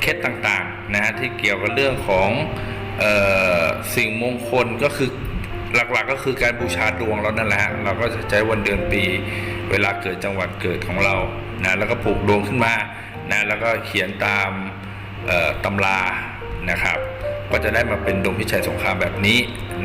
เคล็ดต่างๆนะฮะที่เกี่ยวกับเรื่องของออสิ่งมงคลก็คือหลักๆก็คือการบูชาดวงเรานั่นแหละฮะเราก็จะใช้วันเดือนปี เวลาเกิดจังหวัดเกิดของเรานะแล้วก็ผูกดวงขึ้นมานะแล้วก็เขียนตามตำรา นะครับ ก็จะได้มาเป็นดวงพิชัยสงครามแบบนี้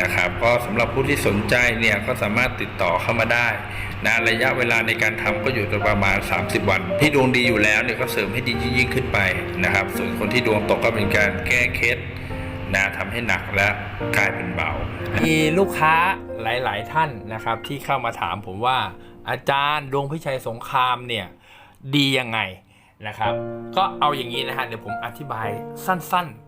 นะครับ ก็สำหรับผู้ที่สนใจเนี่ยก็สามารถติดต่อเข้ามาได้นะระยะเวลาในการทำก็อยู่ประมาณ 30 วัน ที่ดวงดีอยู่แล้วเนี่ยก็เสริมให้ดียิ่งขึ้นไปนะครับ ส่วนคนที่ดวงตกก็เป็นการแก้เคล็ดนะทำให้หนักและกลายเป็นเบา มีลูกค้าหลาย ๆ ท่านนะครับ ที่เข้ามาถามผมว่าอาจารย์ดวงพิชัยสงครามเนี่ยดียังไงนะครับ ก็เอาอย่างนี้นะฮะเดี๋ยวผมอธิบายสั้น ๆ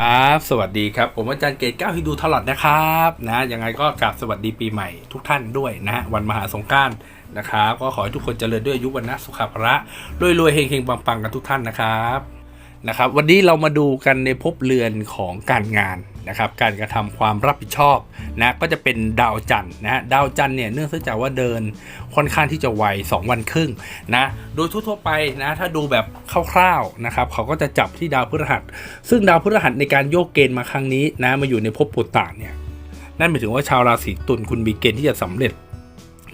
ครับสวัสดีครับ ผมอาจารย์เกตก้าวฮิดูทลอดนะครับนะยังไงก็กราบสวัสดีปีใหม่ทุกท่านด้วยนะวันมหาสงการนะครับก็ขอให้ทุกคนเจริญด้วยอายุวันนะสุขภาระรวยรวยๆเฮงเฮงปังปังๆกันทุกท่านนะครับนะครับ วันนี้เรามาดูกันในภพเรือนของการงาน นะครับการกระทำความรับผิดชอบนะก็จะเป็นดาวจันทร์นะดาวจันทร์เนี่ยเนื่องจากว่าเดินค่อนข้างที่จะไว2 วันครึ่งนะโดยทั่วๆไปนะถ้าดูแบบคร่าวๆนะครับเขาก็จะจับที่ดาวพฤหัส ซึ่งดาวพฤหัสในการโยกเกณฑ์มาครั้งนี้นะมาอยู่ในภพปุตตะเนี่ยนั่นหมายถึงว่าชาวราศีตุลคุณมีเกณฑ์ที่จะสำเร็จ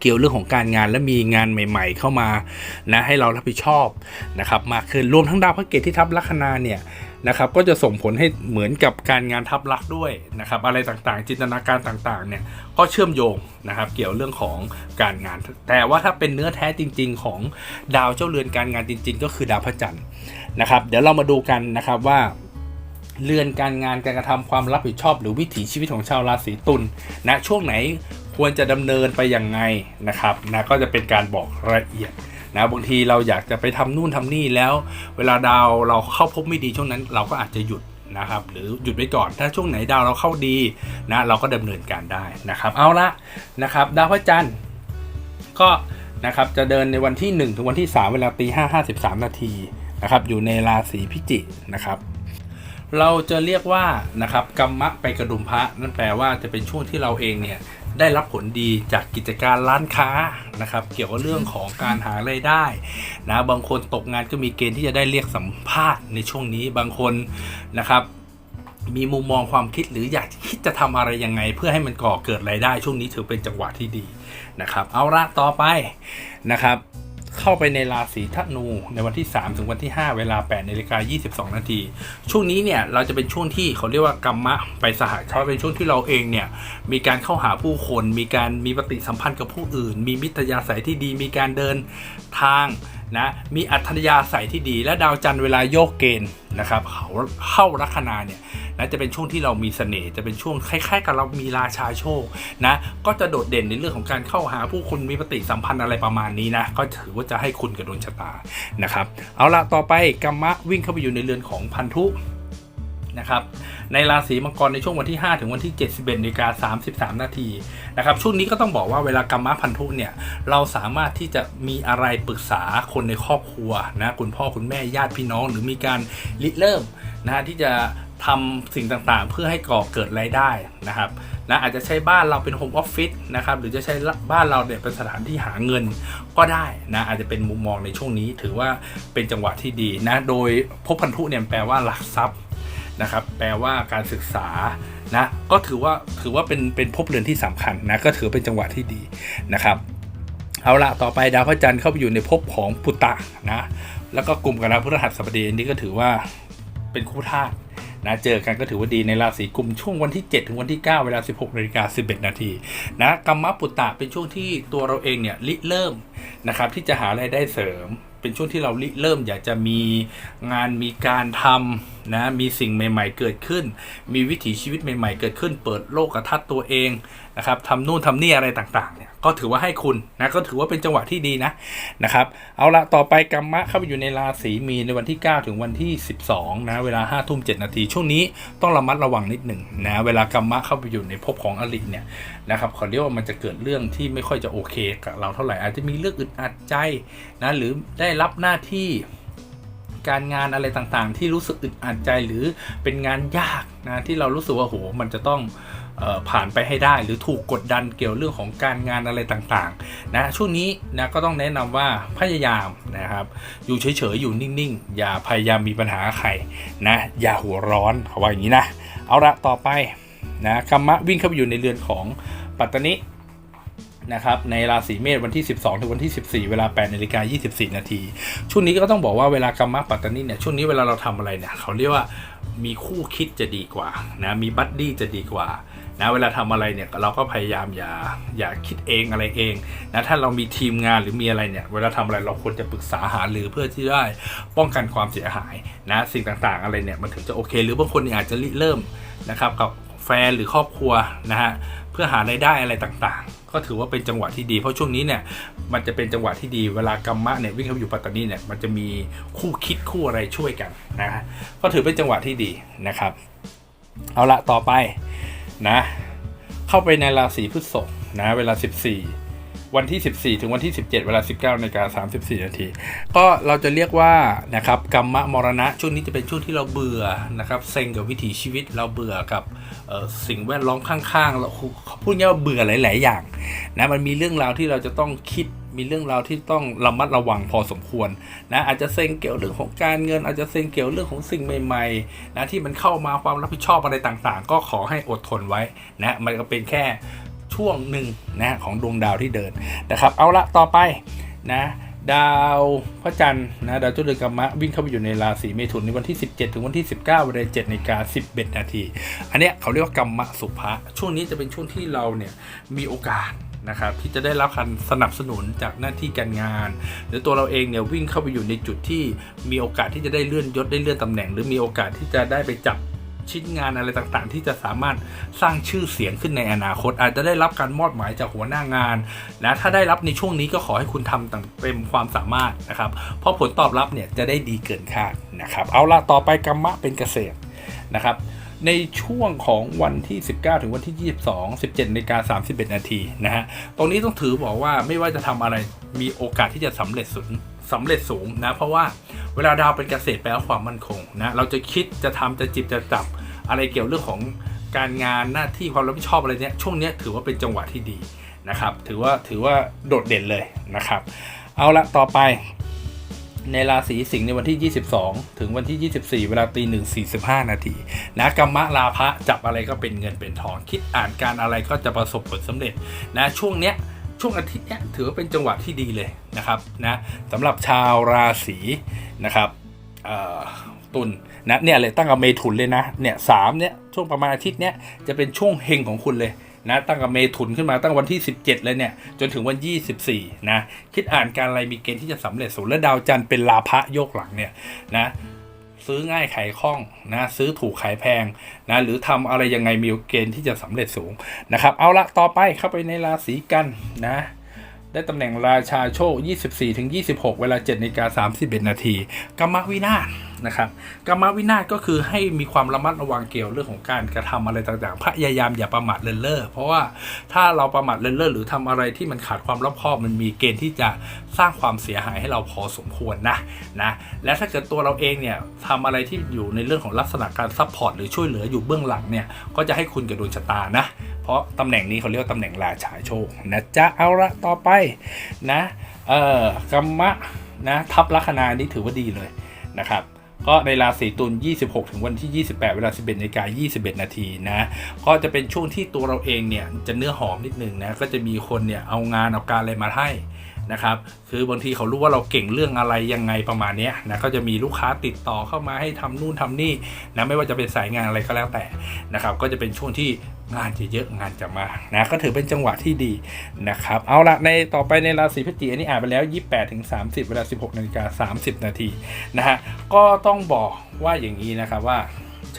เกี่ยวเรื่องของการงานและมีงานใหม่ ๆ เข้ามานะให้เรารับผิดชอบนะครับมากขึ้นรวมทั้งดาวพระเกตที่ทับลัคนาเนี่ย นะครับก็จะส่งผลให้เหมือนกับการงานทับลักด้วยนะครับอะไรต่างๆ จินตนาการต่างๆเนี่ยก็เชื่อมโยงนะครับเกี่ยวเรื่องของการงาน แต่ว่าถ้าเป็นเนื้อแท้จริง ๆ ของดาวเจ้าเรือนการงานจริง ๆ ก็คือดาวพระจันทร์นะครับเดี๋ยวเรามาดูกันนะครับว่าเรือนการงานการกระทำความรับผิดชอบ หรือวิถีชีวิตของชาวราศีตุลนะช่วงไหนควรจะดำเนินไปยังไงนะครับนะก็จะเป็นการบอกรายละเอียด นะบางทีเราอยากจะไปทำนู่นทำนี่แล้ว เวลาดาวเราเข้าพบไม่ดีช่วงนั้น เราก็อาจจะหยุดนะครับหรือหยุดไว้ก่อนถ้าช่วงไหนดาวเราเข้าดีนะเราก็ดำเนินการได้นะครับ เอาละนะครับดาวพระจันทร์ก็นะครับจะเดินในวันที่ 1 ถึงวันที่ 3 เวลาตี5 53นาทีนะครับอยู่ในราศีพิจิกนะครับเราจะเรียกว่านะครับกรรมะไปกระดุมพระนั่นแปลว่าจะเป็นช่วงที่เราเองเนี่ย ได้รับผลดีจากกิจการร้านค้านะครับ เกี่ยวกับเรื่องของการหารายได้นะบางคนตกงานก็มีเกณฑ์ที่จะได้เรียกสัมภาษณ์ในช่วงนี้บางคนนะครับมีมุมมองความคิดหรืออยากคิดจะทำอะไรยังไง เพื่อให้มันก่อเกิดรายได้ ช่วงนี้ถือเป็นจังหวะที่ดีนะครับ เอาละต่อไปนะครับ เข้าไปในราศีธนูในวันที่ 3 ถึงวันที่ 5 เวลา8นาฬิกา22 นาที ช่วงนี้เนี่ยเราจะเป็นช่วงที่เขาเรียกว่ากรรมะไปสหเขาเป็นช่วงที่เราเองเนี่ยมีการเข้าหาผู้คน มีการมีปฏิสัมพันธ์กับผู้อื่น มีมิตรยาสายที่ดี มีการเดินทาง นะมีอัธยาศัยที่ดี และดาวจันทร์เวลาโยกเกณฑ์นะครับเขาเข้าลัคนาเนี่ยนะจะเป็นช่วงที่เรามีเสน่ห์จะเป็นช่วงคล้ายๆ กับเรามีราชาโชคนะก็จะโดดเด่นในเรื่องของการเข้าหาผู้คนมีปฏิสัมพันธ์อะไรประมาณนี้นะก็ถือว่าจะให้คุณกับดวงชะตานะครับเอาละต่อไปกัมมะวิ่งเข้าไปอยู่ในเรือนของพันธุ นะครับในราศีมังกรในช่วงวันที่ 5 ถึงวันที่ 71นาฬิกา33 นาทีนะครับช่วงนี้ก็ต้องบอกว่าเวลากรรมะพันธุเนี่ยเราสามารถที่จะมีอะไรปรึกษาคนในครอบครัวนะคุณพ่อคุณแม่ญาติพี่น้อง หรือมีการริเริ่มนะที่จะทำสิ่งต่างๆ เพื่อให้ก่อเกิดรายได้นะครับนะอาจจะใช้บ้านเราเป็นโฮมออฟฟิศนะครับหรือจะใช้บ้านเราเนี่ยเป็นสถานที่หาเงินก็ได้นะอาจจะเป็นมุมมองในช่วงนี้ ถือว่าเป็นจังหวะที่ดีนะโดยภพพันธุเนี่ยแปลว่าหลักทรัพย์ นะครับแปลว่าการศึกษานะก็ถือว่าถือว่าเป็นเป็นภพเรือนที่สำคัญนะก็ถือเป็นจังหวะที่ดีนะครับเอาละต่อไปดาวพระจันทร์เข้าไปอยู่ในภพของปุตตะนะแล้วก็กลุ่มกับดาวพฤหัสบดีนนี้ก็ถือว่าเป็นคู่ธาตุนะเจอกันก็ถือว่าดีในราศีกุมช่วงวันที่ 7 ถึงวันที่ 9 เวลา 16นาฬิกา11 นาทีนะกรรมปุตตะเป็นช่วงที่ตัวเราเองเนี่ยริเริ่มนะครับที่จะหารายได้เสริม เป็นช่วงที่เราเริ่มอยากจะมีงานมีการทำนะมีสิ่งใหม่ ๆ เกิดขึ้น มีวิถีชีวิตใหม่ ๆ เกิดขึ้น เปิดโลกทัศน์ตัวเองนะครับทำนู่นทำนี่อะไรต่างๆเนี่ย ก็ถือว่าให้คุณนะก็ถือว่าเป็นจังหวะที่ดีนะนะครับเอาละต่อไปกรรมะเข้าไปอยู่ในราศีมีนในวันที่ 9 ถึงวันที่ 12นะเวลา5ทุ่ม7นาทีช่วงนี้ต้องระมัดระวังนิดหนึ่งนะเวลากรรมะเข้าไปอยู่ในภพของอริเนี่ยนะครับขาเรียกว่ามันจะเกิดเรื่องที่ไม่ค่อยจะโอเคกับเราเท่าไหร่อาจจะมีเรื่องอึดอัดใจนะหรือได้รับหน้าที่การงานอะไรต่างๆ ที่รู้สึกอึดอัดใจหรือเป็นงานยากนะที่เรารู้สึกว่าโหมันจะต้อง ผ่านไปให้ได้ หรือถูกกดดันเกี่ยวเรื่องของการงานอะไรต่างๆนะช่วงนี้นะก็ต้องแนะนำว่าพยายามนะครับ อยู่เฉยๆอยู่นิ่งๆ อย่าพยายามมีปัญหาใครนะอย่าหัวร้อนเขาว่าอย่างนี้นะ เอาละต่อไปนะกรรมะวิ่งเข้าไปอยู่ในเรือนของปัตตนินะครับในราศีเมษวันที่ 12 ถึงวันที่ 14 เวลา8นาฬิกา24 นาทีช่วงนี้ก็ต้องบอกว่าเวลากรรมะปัตตานีเนี่ยช่วงนี้เวลาเราทำอะไรเนี่ยเขาเรียกว่ามีคู่คิดจะดีกว่านะมีบัดดี้จะดีกว่า นะเวลาทำอะไรเนี่ยเราก็พยายามอย่าอย่าคิดเองอะไรเองนะถ้าเรามีทีมงานหรือมีอะไรเนี่ย เวลาทำอะไรเราควรจะปรึกษาหารือเพื่อที่ได้ป้องกันความเสียหายนะสิ่งต่างๆ อะไรเนี่ยมันถึงจะโอเค หรือบางคนอาจจะริเริ่มนะครับกับแฟนหรือครอบครัวนะฮะเพื่อหารายได้อะไรต่างๆ ก็ถือว่าเป็นจังหวะที่ดีเพราะช่วงนี้เนี่ยมันจะเป็นจังหวะที่ดีเวลากรรมะเนี่ยวิ่งเข้าอยู่ปัตตานีเนี่ยมันจะมีคู่คิดคู่อะไรช่วยกันนะฮะก็ถือเป็นจังหวะที่ดีนะครับ เอาละต่อไป นะ เข้าไปในราศีพฤษภนะ เวลา 14 วันที่ 14 ถึงวันที่ 17 เวลา 19นาฬิกา34 นาที ก็เราจะเรียกว่านะครับกรรมะมรณะช่วงนี้จะเป็นช่วงที่เราเบื่อนะครับเซ็งกับวิถีชีวิตเราเบื่อกับสิ่งแวดล้อมข้างๆเราพูดง่ายว่าเบื่อหลาย ๆ อย่างนะมันมีเรื่องราวที่เราจะต้องคิด มีเรื่องราวที่ต้องระมัดระวังพอสมควรนะอาจจะเซ็งเกี่ยวเรื่องของการเงิน อาจจะเซ็งเกี่ยวเรื่องของสิ่งใหม่ๆนะที่มันเข้ามาความรับผิดชอบอะไรต่างๆ ก็ขอให้อดทนไว้นะมันก็เป็นแค่ช่วงหนึ่งนะของดวงดาวที่เดินนะครับ เอาละต่อไปนะดาวพระจันทร์นะดาวจุลกรรมะวิ่งเข้าไปอยู่ในราศีเมถุนในวันที่ 17 ถึงวันที่ 19เวลา7นาฬิกา11 นาที อันเนี้ยเขาเรียกว่ากรรมะสุภะช่วงนี้จะเป็นช่วงที่เราเนี่ยมีโอกาส นะครับที่จะได้รับการสนับสนุนจากหน้าที่การงาน หรือตัวเราเองเนี่ยวิ่งเข้าไปอยู่ในจุดที่มีโอกาสที่จะได้เลื่อนยศได้เลื่อนตำแหน่ง หรือมีโอกาสที่จะได้ไปจับชิ้นงานอะไรต่างๆ ที่จะสามารถสร้างชื่อเสียงขึ้นในอนาคต อาจจะได้รับการมอบหมายจากหัวหน้างานนะถ้าได้รับในช่วงนี้ก็ขอให้คุณทำเต็มความสามารถนะครับ เพราะผลตอบรับเนี่ยจะได้ดีเกินคาดนะครับ เอาละต่อไปกรรมะเป็นเกษตรนะครับ ในช่วงของวันที่ 19 ถึงวันที่ 22 17นาฬิกา31 นาทีนะฮะ ตรงนี้ต้องถือบอกว่าไม่ว่าจะทำอะไรมีโอกาสที่จะสำเร็จสูงสำเร็จสูงนะ เพราะว่าเวลาดาวเป็นเกษตรแปลว่าความมั่นคงนะเราจะคิดจะทำจะจิบจะจับอะไรเกี่ยวเรื่องของการงานหน้าที่ความรับผิดชอบอะไรเนี้ยช่วงเนี้ยถือว่าเป็นจังหวะที่ดีนะครับ ถือว่าถือว่าโดดเด่นเลยนะครับ เอาละต่อไป ในราศีสิงห์ในวันที่ 22 ถึงวันที่ 24 เวลาตีหนึ่งสี่สิบห้านาทีนะกรรมะลาภะจับอะไรก็เป็นเงินเป็นทอง คิดอ่านการอะไรก็จะประสบผลสำเร็จนะช่วงเนี้ยช่วงอาทิตย์เนี้ยถือว่าเป็นจังหวะที่ดีเลยนะครับนะสำหรับชาวราศีนะครับตุลนะเนี่ยเลยตั้งกับเมถุนเลยนะเนี่ยสามเนี่ยช่วงประมาณอาทิตย์เนี้ยจะเป็นช่วงเฮงของคุณเลย นะตั้งกับเมถุนขึ้นมาตั้งวันที่ 17 เลยเนี่ย จนถึงวัน 24 นะ คิดอ่านการอะไรมีเกณฑ์ที่จะสำเร็จสูงและดาวจันทร์เป็นลาภะโยกหลังเนี่ยนะซื้อง่ายขายคล่องนะซื้อถูกขายแพงนะหรือทำอะไรยังไงมีเกณฑ์ที่จะสำเร็จสูงนะครับ เอาละต่อไปเข้าไปในราศีกันนะได้ตำแหน่งราชาโชค 24ถึง26 เวลา7นาฬิกา31 นาทีกรรมวินาศนะครับกรรมวินาศก็คือให้มีความระมัดระวังเกี่ยวเรื่องของการกระทำอะไรต่างๆ พยายามอย่าประมาทเลินเล่อเพราะว่าถ้าเราประมาทเลินเล่อหรือทำอะไรที่มันขาดความรอบคอบมันมีเกณฑ์ที่จะสร้างความเสียหายให้เราพอสมควรนะนะและถ้าเกิดตัวเราเองเนี่ยทำอะไรที่อยู่ในเรื่องของลักษณะการซัพพอร์ตหรือช่วยเหลืออยู่เบื้องหลังเนี่ยก็จะให้คุณกับดวงชะตานะ เพราะตำแหน่งนี้เขาเรียกว่าตำแหน่งราชาโชคนะจ๊ะเอาละต่อไปนะเอ่อกรรมะนะทับลัคนานี่ถือว่าดีเลยนะครับ ก็ในราศีตุล 26 ถึงวันที่ 28 เวลา 11นาฬิกา21 นาทีนะ ก็จะเป็นช่วงที่ตัวเราเองเนี่ยจะเนื้อหอมนิดนึงนะ ก็จะมีคนเนี่ยเอางานเอาการอะไรมาให้ นะครับ คือบางทีเขารู้ว่าเราเก่งเรื่องอะไรยังไงประมาณนี้นะก็จะมีลูกค้าติดต่อเข้ามาให้ทำนู่นทำนี่นะไม่ว่าจะเป็นสายงานอะไรก็แล้วแต่นะครับ ก็จะเป็นช่วงที่งานจะเยอะงานจะมานะก็ถือเป็นจังหวะที่ดีนะครับ เอาละในต่อไปในราศีพฤศจิกอันนี้อ่านไปแล้ว 28ถึง30 เวลา 16นาฬิกา30 นาทีนะฮะก็ต้องบอกว่าอย่างนี้นะครับว่า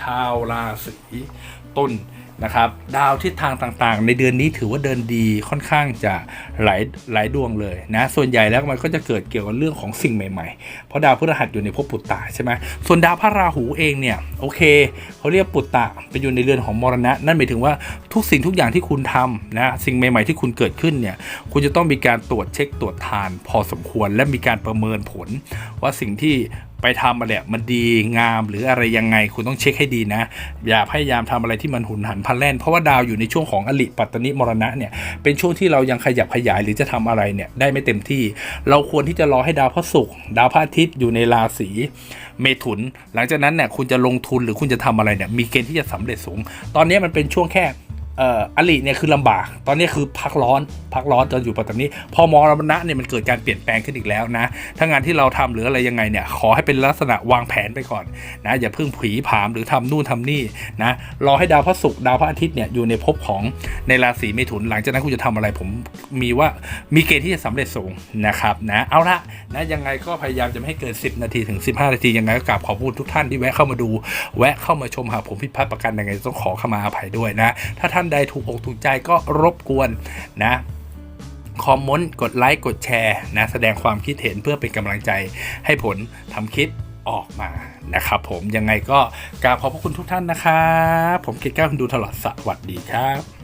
ชาวราศีตุล นะครับดาวทิศทางต่างๆ ในเดือนนี้ถือว่าเดินดีค่อนข้างจะหลายหลายดวงเลยนะส่วนใหญ่แล้วมันก็จะเกิดเกี่ยวกับเรื่องของสิ่งใหม่ๆ เพราะดาวพฤหัสอยู่ในภพปุตตะใช่ไหมส่วนดาวพระราหูเองเนี่ยโอเคเขาเรียกปุตตะไปอยู่ในเรือนของมรณะ นั่นหมายถึงว่าทุกสิ่งทุกอย่างที่คุณทำนะสิ่งใหม่ๆที่คุณเกิดขึ้นเนี่ยคุณจะต้องมีการตรวจเช็คตรวจทาน พอสมควรและมีการประเมินผลว่าสิ่งที่ ไปทำมาเนี่ยมันดีงามหรืออะไรยังไงคุณต้องเช็คให้ดีนะ อย่าพยายามทำอะไรที่มันหุนหันพันแล่น เพราะว่าดาวอยู่ในช่วงของอลิปัตตนิมรณะเนี่ยเป็นช่วงที่เรายังขยับขยายหรือจะทำอะไรเนี่ยได้ไม่เต็มที่ เราควรที่จะรอให้ดาวพระศุกร์ดาวพระอาทิตย์อยู่ในราศีเมถุน หลังจากนั้นเนี่ยคุณจะลงทุนหรือคุณจะทำอะไรเนี่ยมีเกณฑ์ที่จะสำเร็จสูง ตอนนี้มันเป็นช่วงแค่ เอ่ออลิเนี่ยคือลำบาก ตอนนี้คือพักร้อนพักร้อนจนอยู่ปัตตานีพอมรณะเนี่ยมันเกิดการเปลี่ยนแปลงขึ้นอีกแล้วนะ ถ้างานที่เราทำหรืออะไรยังไงเนี่ยขอให้เป็นลักษณะวางแผนไปก่อนนะอย่าเพิ่งผีผามหรือทำนู่นทำนี่นะรอให้ดาวพระศุกร์ดาวพระอาทิตย์เนี่ยอยู่ในภพของในราศีเมถุน หลังจากนั้นคุณจะทำอะไรผมมีว่ามีเกณฑ์ที่จะสำเร็จสูงนะครับนะเอาละนะยังไงก็พยายามจะไม่ให้เกิน 10 นาทีถึง 15 นาทียังไงก็กราบขอบคุณทุกท่านที่แวะเข้ามาดู แวะเข้ามาชมหาผมผิดพลาดประการใดยังไงต้องขอขมาอภัยด้วยนะถ้าท่านใดถูกอกถูกใจก็รบกวนนะคอมเมนต์กดไลค์กดแชร์นะแสดงความคิดเห็นเพื่อเป็นกำลังใจให้ผลทำคลิปออกมานะครับผมยังไงก็กราบขอบพระคุณทุกท่านนะครับ ผมเกดก้าวคุณดูตลอดสวัสดีครับ